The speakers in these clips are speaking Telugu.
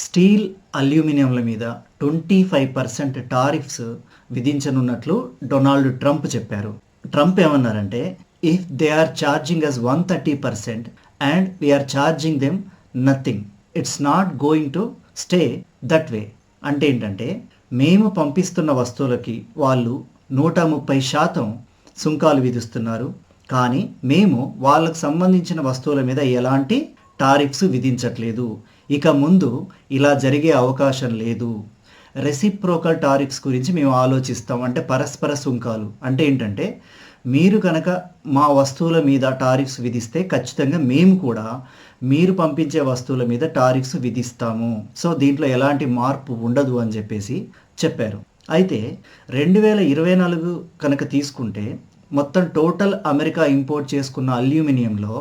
స్టీల్ అల్యూమినియంల మీద ట్వంటీ ఫైవ్ పర్సెంట్ టారిఫ్స్ విధించనున్నట్లు డొనాల్డ్ ట్రంప్ చెప్పారు. ట్రంప్ ఏమన్నారంటే if they are charging us one thirty percent and we are charging them nothing it's not going to stay that way అంటే ఏంటంటే మేము పంపిస్తున్న వస్తువులకి వాళ్ళు నూట ముప్పై శాతం సుంకాలు విధిస్తున్నారు. కానీ మేము వాళ్ళకు సంబంధించిన వస్తువుల మీద ఎలాంటి టారిఫ్స్ విధించట్లేదు. ఇక ముందు ఇలా జరిగే అవకాశం లేదు. రెసిప్రోకల్ టారిక్స్ గురించి మేము ఆలోచిస్తాం. అంటే పరస్పర సుంకాలు. అంటే ఏంటంటే మీరు కనుక మా వస్తువుల మీద టారిఫ్స్ విధిస్తే ఖచ్చితంగా మేము కూడా మీరు పంపించే వస్తువుల మీద టారిఫ్స్ విధిస్తాము. సో దీంట్లో ఎలాంటి మార్పు ఉండదు అని చెప్పేసి చెప్పారు. అయితే రెండు వేల ఇరవై నాలుగు కనుక తీసుకుంటే మొత్తం టోటల్ అమెరికా ఇంపోర్ట్ చేసుకున్న అల్యూమినియంలో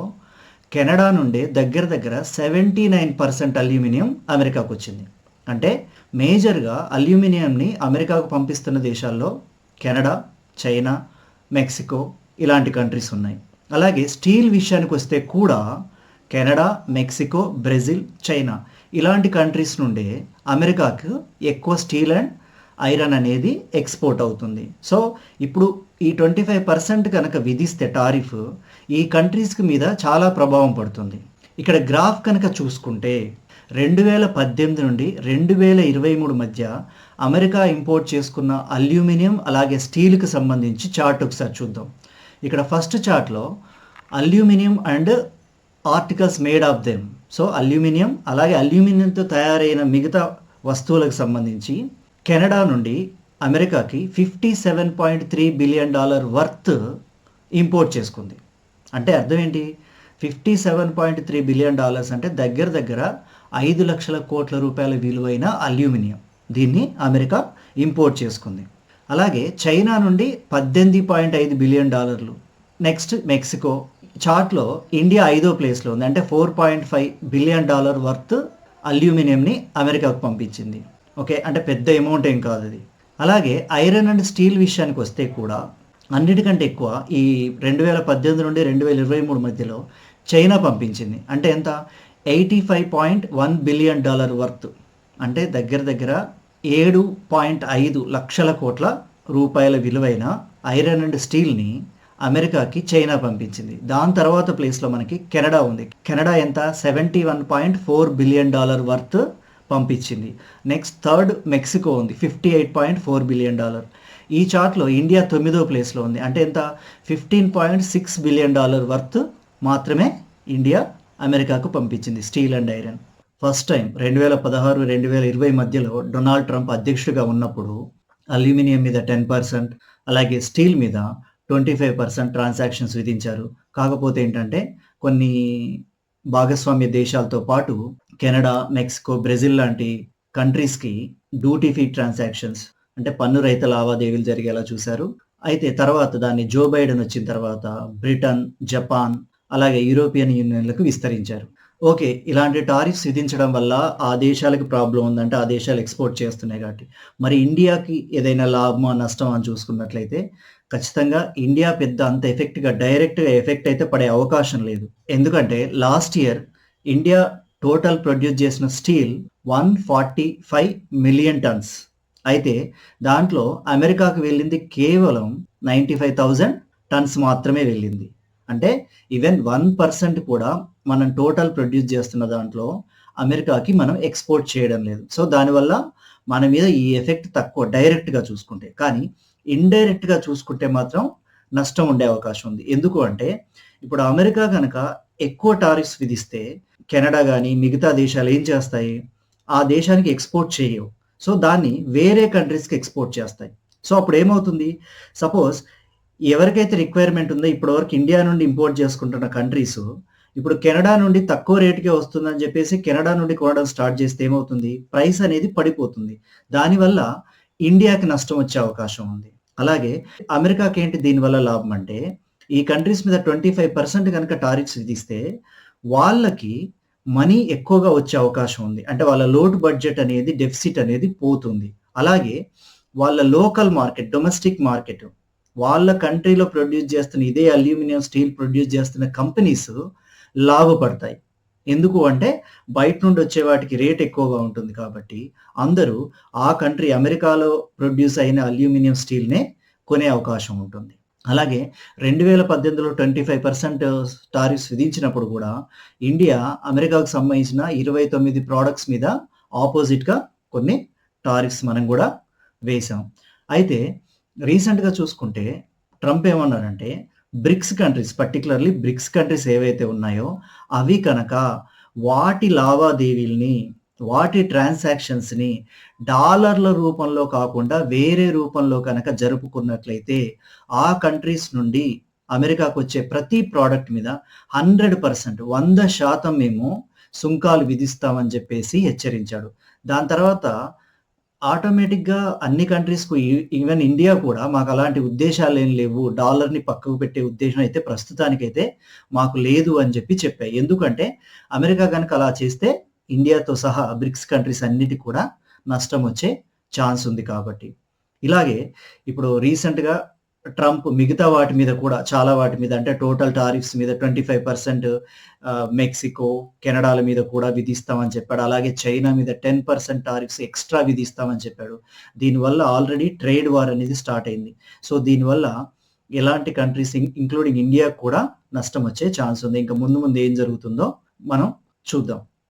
కెనడా నుండే దగ్గర దగ్గర సెవెంటీ నైన్ పర్సెంట్ అల్యూమినియం అమెరికాకు వచ్చింది. అంటే మేజర్గా అల్యూమినియంని అమెరికాకు పంపిస్తున్న దేశాల్లో కెనడా చైనా మెక్సికో ఇలాంటి కంట్రీస్ ఉన్నాయి. అలాగే స్టీల్ విషయానికి వస్తే కూడా కెనడా మెక్సికో బ్రెజిల్ చైనా ఇలాంటి కంట్రీస్ నుండే అమెరికాకు ఎక్కువ స్టీల్ అండ్ ఐరన్ అనేది ఎక్స్పోర్ట్ అవుతుంది. సో ఇప్పుడు ఈ ట్వంటీ ఫైవ్ పర్సెంట్ కనుక విధిస్తే టారిఫ్ ఈ కంట్రీస్కి మీద చాలా ప్రభావం పడుతుంది. ఇక్కడ గ్రాఫ్ కనుక చూసుకుంటే రెండు వేల పద్దెనిమిది నుండి రెండు వేల ఇరవై మూడు మధ్య అమెరికా ఇంపోర్ట్ చేసుకున్న అల్యూమినియం అలాగే స్టీల్కి సంబంధించి చార్ట్ ఒకసారి చూద్దాం. ఇక్కడ ఫస్ట్ చార్ట్లో aluminium and articles made of them. So aluminium అలాగే అల్యూమినియంతో తయారైన మిగతా వస్తువులకు సంబంధించి కెనడా నుండి అమెరికాకి fifty seven point three billion dollar worth import చేసుకుంది. అంటే అర్థం ఏంటి? Fifty seven point three billion dollars అంటే దగ్గర దగ్గర ఐదు లక్షల కోట్ల రూపాయల విలువైన అల్యూమినియం. దీన్ని అమెరికా ఇంపోర్ట్ చేసుకుంది. అలాగే చైనా నుండి పద్దెనిమిది పాయింట్ ఐదు బిలియన్ డాలర్లు. Next Mexico. చార్ట్లో ఇండియా ఐదో ప్లేస్లో ఉంది. అంటే four point five billion dollar worth అల్యూమినియంని అమెరికాకు పంపించింది. ఓకే? అంటే పెద్ద అమౌంట్ ఏం కాదు అది. అలాగే ఐరన్ అండ్ స్టీల్ విషయానికి వస్తే కూడా అన్నిటికంటే ఎక్కువ ఈ రెండు వేల పద్దెనిమిది నుండి రెండు వేల ఇరవై మూడు మధ్యలో చైనా పంపించింది. అంటే ఎంత? Eighty five point one billion dollar worth. అంటే దగ్గర దగ్గర ఏడు పాయింట్ ఐదు లక్షల కోట్ల రూపాయల విలువైన ఐరన్ అండ్ స్టీల్ని అమెరికాకి చైనా పంపించింది. దాని తర్వాత ప్లేస్లో మనకి కెనడా ఉంది. కెనడా ఎంత? Seventy one point four billion dollar worth పంపించింది. నెక్స్ట్ థర్డ్ మెక్సికో ఉంది. Fifty eight point four billion dollar. ఈ చార్ట్లో ఇండియా తొమ్మిదో ప్లేస్లో ఉంది. అంటే ఎంత? Fifteen point six billion dollar worth మాత్రమే ఇండియా అమెరికాకు పంపించింది steel and iron. First time రెండు వేల పదహారు రెండు వేల ఇరవై మధ్యలో డొనాల్డ్ ట్రంప్ అధ్యక్షుడిగా ఉన్నప్పుడు అల్యూమినియం మీద టెన్ పర్సెంట్ అలాగే స్టీల్ మీద ట్వంటీ ఫైవ్ పర్సెంట్ ట్రాన్సాక్షన్స్ విధించారు. కాకపోతే ఏంటంటే కొన్ని భాగస్వామ్య దేశాలతో పాటు కెనడా మెక్సికో బ్రెజిల్ లాంటి కంట్రీస్కి డ్యూటీ ఫీ ట్రాన్సాక్షన్స్ అంటే పన్ను రైతు లావాదేవీలు జరిగేలా చూశారు. అయితే తర్వాత దాన్ని జో బైడెన్ వచ్చిన తర్వాత బ్రిటన్ జపాన్ అలాగే యూరోపియన్ యూనియన్లకు విస్తరించారు. ఓకే ఇలాంటి టారిఫ్స్ విధించడం వల్ల ఆ దేశాలకు ప్రాబ్లం ఉందంటే ఆ దేశాలు ఎక్స్పోర్ట్ చేస్తున్నాయి కాబట్టి. మరి ఇండియాకి ఏదైనా లాభమా నష్టం అని చూసుకున్నట్లయితే ఖచ్చితంగా ఇండియా పెద్ద అంత ఎఫెక్ట్గా డైరెక్ట్గా ఎఫెక్ట్ అయితే పడే అవకాశం లేదు. ఎందుకంటే last year India total produce చేసిన steel one forty five million tons. అయితే దాంట్లో అమెరికాకు వెళ్ళింది కేవలం నైంటీ ఫైవ్ థౌజండ్ టన్స్ మాత్రమే వెళ్ళింది. అంటే ఈవెన్ వన్ పర్సెంట్ కూడా మనం టోటల్ ప్రొడ్యూస్ చేస్తున్న దాంట్లో అమెరికాకి మనం ఎక్స్పోర్ట్ చేయడం లేదు. సో దానివల్ల మన మీద ఈ ఎఫెక్ట్ తక్కువ డైరెక్ట్గా చూసుకుంటే. కానీ ఇండైరెక్ట్గా చూసుకుంటే మాత్రం నష్టం ఉండే అవకాశం ఉంది. ఎందుకు అంటే ఇప్పుడు అమెరికా కనుక ఎక్కువ టారిఫ్స్ విధిస్తే కెనడా కానీ మిగతా దేశాలు ఏం చేస్తాయి? ఆ దేశానికి ఎక్స్పోర్ట్ చేయవు. సో దాన్ని వేరే కంట్రీస్కి ఎక్స్పోర్ట్ చేస్తాయి. సో అప్పుడు ఏమవుతుంది సపోజ్ ఎవరికైతే రిక్వైర్మెంట్ ఉందో ఇప్పటివరకు ఇండియా నుండి ఇంపోర్ట్ చేసుకుంటున్న కంట్రీస్ ఇప్పుడు కెనడా నుండి తక్కువ రేటుకే వస్తుందని చెప్పేసి కెనడా నుండి కొనడం స్టార్ట్ చేస్తే ఏమవుతుంది? ప్రైస్ అనేది పడిపోతుంది. దానివల్ల ఇండియాకి నష్టం వచ్చే అవకాశం ఉంది. అలాగే అమెరికాకి ఏంటి దీనివల్ల లాభం అంటే ఈ కంట్రీస్ మీద ట్వంటీ ఫైవ్ పర్సెంట్ కనుక టారిఫ్స్ విధిస్తే వాళ్ళకి మనీ ఎక్కువగా వచ్చే అవకాశం ఉంది. అంటే వాళ్ళ లోడ్ బడ్జెట్ అనేది డెఫిసిట్ అనేది పోతుంది. అలాగే వాళ్ళ లోకల్ మార్కెట్ డొమెస్టిక్ మార్కెట్ వాళ్ళ కంట్రీలో ప్రొడ్యూస్ చేస్తున్న ఇదే అల్యూమినియం స్టీల్ ప్రొడ్యూస్ చేస్తున్న కంపెనీస్ లాభపడతాయి. ఎందుకు అంటే బయట నుండి వచ్చే వాటికి రేట్ ఎక్కువగా ఉంటుంది కాబట్టి అందరూ ఆ కంట్రీ అమెరికాలో ప్రొడ్యూస్ అయిన అల్యూమినియం స్టీల్‌నే కొనే అవకాశం ఉంటుంది. అలాగే 2018లో 25% టారిఫ్స్ విధించినప్పుడు కూడా ఇండియా అమెరికాకు సంబంధించిన ఇరవై తొమ్మిది ప్రోడక్ట్స్ మీద ఆపోజిట్‌గా కొన్ని టారిఫ్స్ మనం కూడా వేశాం. అయితే రీసెంట్‌గా చూసుకుంటే ట్రంప్ ఏమన్నారంటే BRICS countries particularly BRICS countries ఏవైతే ఉన్నాయో అవి కనుక వాటి లావాదేవీల్ని, వాటి ట్రాన్సాక్షన్స్‌ని డాలర్ల రూపంలో కాకుండా వేరే రూపంలో కనుక జరుపుకున్నట్లయితే ఆ కంట్రీస్ నుండి అమెరికాకు వచ్చే ప్రతి ప్రోడక్ట్ మీద 100% 100% మేము సుంకాలు విధిస్తామని చెప్పేసి హెచ్చరించాడు. దాని తర్వాత ఆటోమేటిక్‌గా అన్ని కంట్రీస్‌కు ఈ ఈవెన్ ఇండియా కూడా మాకు అలాంటి ఉద్దేశాలు ఏం లేవు. డాలర్‌ని పక్కకు పెట్టే ఉద్దేశం అయితే ప్రస్తుతానికైతే మాకు లేదు అని చెప్పి చెప్పాయి. ఎందుకంటే అమెరికా కనుక అలా చేస్తే ఇండియాతో సహా బ్రిక్స్ కంట్రీస్ అన్నిటికి కూడా నష్టం వచ్చే ఛాన్స్ ఉంది కాబట్టి. ఇలాగే ఇప్పుడు రీసెంట్‌గా ట్రంప్ మిగతా వాటి మీద కూడా చాలా వాటి మీద అంటే టోటల్ టారిఫ్స్ మీద ట్వంటీ ఫైవ్ పర్సెంట్ మెక్సికో, కెనడాల మీద కూడా విధిస్తామని చెప్పాడు. అలాగే చైనా మీద 10% టారిఫ్స్ ఎక్స్‌ట్రా విధిస్తామని చెప్పాడు. దీనివల్ల ఆల్రెడీ ట్రేడ్ వార్ అనేది స్టార్ట్ అయింది. సో దీనివల్ల ఎలాంటి కంట్రీస్ ఇంక్లూడింగ్ ఇండియా కూడా నష్టం వచ్చే ఛాన్స్ ఉంది. ఇంకా ముందు ముందు ఏం జరుగుతుందో మనం చూద్దాం.